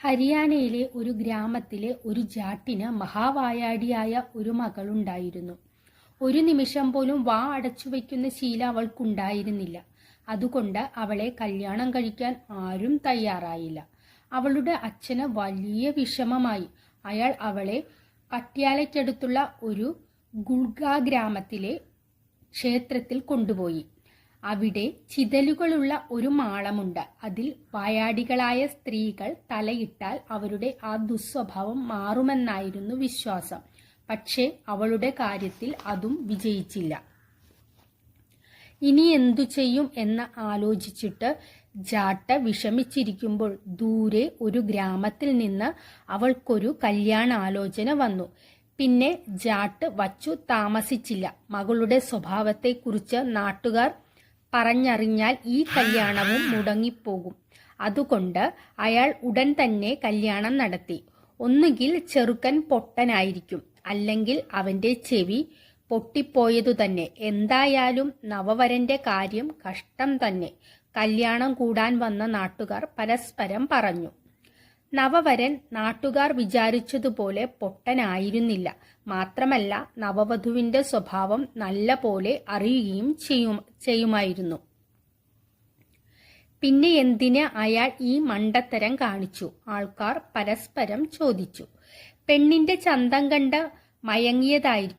ഹരിയാനയിലെ ഒരു ഗ്രാമത്തിലെ ഒരു ജാട്ടിന് മഹാവായാടിയായ ഒരു മകളുണ്ടായിരുന്നു. ഒരു നിമിഷം പോലും വാ അടച്ചു വയ്ക്കുന്ന ശീല അവൾക്കുണ്ടായിരുന്നില്ല. അതുകൊണ്ട് അവളെ കല്യാണം കഴിക്കാൻ ആരും തയ്യാറായില്ല. അവളുടെ അച്ഛന് വലിയ വിഷമമായി. അയാൾ അവളെ പട്യാലയ്ക്കടുത്തുള്ള ഒരു ഗുൾഗ ഗ്രാമത്തിലെ ക്ഷേത്രത്തിൽ കൊണ്ടുപോയി. അവിടെ ചിതലുകളുള്ള ഒരു മാളമുണ്ട്. അതിൽ വായാടികളായ സ്ത്രീകൾ തലയിട്ടാൽ അവരുടെ ആ ദുസ്വഭാവം മാറുമെന്നായിരുന്നു വിശ്വാസം. പക്ഷേ അവളുടെ കാര്യത്തിൽ അതും വിജയിച്ചില്ല. ഇനി എന്തു ചെയ്യും എന്ന് ആലോചിച്ചിട്ട് ജാട്ട വിഷമിച്ചിരിക്കുമ്പോൾ ദൂരെ ഒരു ഗ്രാമത്തിൽ നിന്ന് അവൾക്കൊരു കല്യാണാലോചന വന്നു. പിന്നെ ജാട്ട് വച്ചു താമസിച്ചില്ല. മകളുടെ സ്വഭാവത്തെക്കുറിച്ച് നാട്ടുകാർ പറഞ്ഞറിഞ്ഞാൽ ഈ കല്യാണവും മുടങ്ങിപ്പോകും. അതുകൊണ്ട് അയാൾ ഉടൻ തന്നെ കല്യാണം നടത്തി. ഒന്നുകിൽ ചെറുക്കൻ പൊട്ടനായിരിക്കും അല്ലെങ്കിൽ അവന്റെ ചെവി പൊട്ടിപ്പോയതു തന്നെ. എന്തായാലും നവവരന്റെ കാര്യം കഷ്ടം തന്നെ. കല്യാണം കൂടാൻ വന്ന നാട്ടുകാർ പരസ്പരം പറഞ്ഞു. നവവരൻ നാട്ടുകാർ വിചാരിച്ചതുപോലെ പൊട്ടനായിരുന്നില്ല. മാത്രമല്ല നവവധുവിന്റെ സ്വഭാവം നല്ല പോലെ അറിയുകയും ചെയ്യും ചെയ്യുമായിരുന്നു. പിന്നെ എന്തിന് അയാൾ ഈ മണ്ടത്തരം കാണിച്ചു? ആൾക്കാർ പരസ്പരം ചോദിച്ചു. പെണ്ണിന്റെ ചന്തം കണ്ട് മയങ്ങിയതായിരിക്കും.